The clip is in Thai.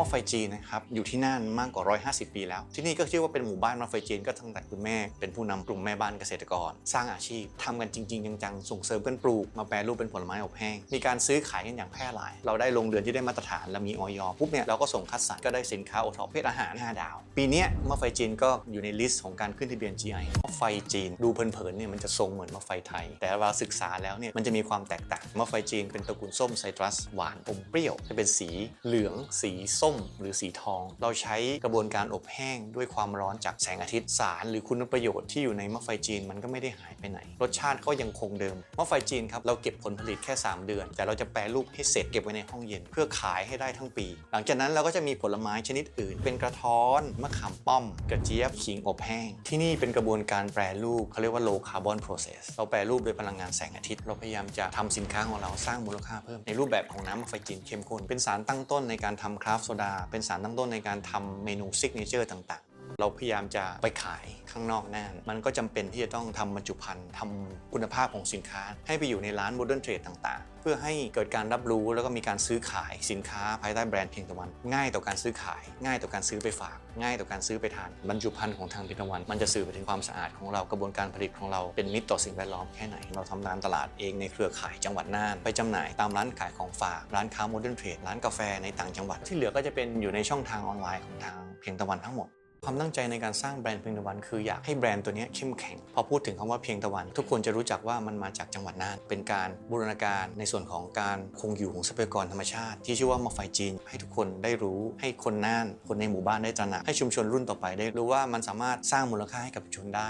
มอไฟจีนนะครับอยู่ที่น่านมากกว่า 150 ปีแล้ว ที่นี่ก็ชื่อว่าเป็นหมู่บ้านมอไฟจีนก็ตั้งแต่คุณแม่ เป็นผู้นำกลุ่มแม่บ้านเกษตรกร สร้างอาชีพทำกันจริง ๆ จังๆ ส่งเสริมกันปลูกมาแปรรูปเป็นผลไม้อบแห้ง มีการซื้อขายกันอย่างแพร่หลาย เราได้โรงเรือนที่ได้มาตรฐานและมีออยปุ๊บเนี่ยเราก็ส่งคัดสรรก็ได้สินค้าโอท็อปเพศอาหาร 5 ดาว ปีนี้มอไฟจีนก็อยู่ในลิสต์ของการขึ้นทะเบียน GI มอไฟจีน ดูเผินๆเนี่ยมันจะทรงเหมือนมอไฟไทย แต่เราศึกษาแล้วเนี่ยมันจะมีความแตกต่างมอไฟจีนเป็นตระกูลส้มไซตรัสหวานอมเปรี้ยวจะเป็นสีเหลืองสีส้มหรือสีทอง เราใช้กระบวนการอบแห้งด้วยความร้อนจากแสงอาทิตย์สาร หรือคุณประโยชน์ที่อยู่ในม้อไฟจีนมันก็ไม่ได้หายไปไหน รสชาติก็ยังคงเดิมม้อไฟจีนครับเราเก็บผลผลิตแค่ 3 เดือน แต่เราจะแปรรูปให้เสร็จเก็บไว้ในห้องเย็น เพื่อขายให้ได้ทั้งปี หลังจากนั้นเราก็จะมีผลไม้ชนิดอื่น เป็นกระท้อนมะขามป้อม กระเจี๊ยบขิงอบแห้ง ที่นี่เป็นกระบวนการแปรรูปเขาเรียกว่า low carbon process เราแปรรูปโดยพลังงานแสงอาทิตย์ เราพยายามจะทำสินค้าของเราสร้างมูลค่าเพิ่มในรูปแบบของน้ำมะไฟจีนเข้มข้นเป็นสารตั้งต้นในการทำคราฟต์โซดา เป็นสารตั้งต้นในการทำเมนูซิกเนเจอร์ต่าง เราพยายามจะไปขายข้างนอกน่านมันก็จำเป็นที่จะต้องทำบรรจุภัณฑ์ทำคุณภาพของสินค้า ให้ไปอยู่ในร้านโมเดิร์นเทรดต่างๆ เพื่อให้เกิดการรับรู้แล้วก็มีการซื้อขายสินค้าภายใต้แบรนด์เพียงตะวัน ง่ายต่อการซื้อขาย ง่ายต่อการซื้อไปฝาก ง่ายต่อการซื้อไปทานบรรจุภัณฑ์ของทางเพียงตะวัน มันจะสื่อไปถึงความสะอาดของเรากระบวนการผลิตของเราเป็นมิตรต่อสิ่งแวดล้อมแค่ไหนเราทำการตลาดเองในเครือข่ายจังหวัดน่านไปจำหน่ายตามร้านขายของฝากร้านค้าโมเดิร์นเทรดร้านกาแฟในต่างจังหวัดที่เหลือก็จะเป็นอยู่ในช่องทางออนไลน์ของทางเพียงตะวันทั้งหมด ความตั้งใจในการสร้างแบรนด์เพียงตะวัน คืออยากให้แบรนด์ตัวนี้เข้มแข็ง พอพูดถึงคำว่าเพียงตะวัน ทุกคนจะรู้จักว่ามันมาจากจังหวัดน่าน เป็นการบูรณาการในส่วนของการคงอยู่ของทรัพยากรธรรมชาติ ที่ชื่อว่ามาไฟจีน ให้ทุกคนได้รู้ให้คนน่าน คนในหมู่บ้านได้ตระหนักให้ชุมชนรุ่นต่อไปได้รู้ว่ามันสามารถสร้างมูลค่าให้กับชุมชนได้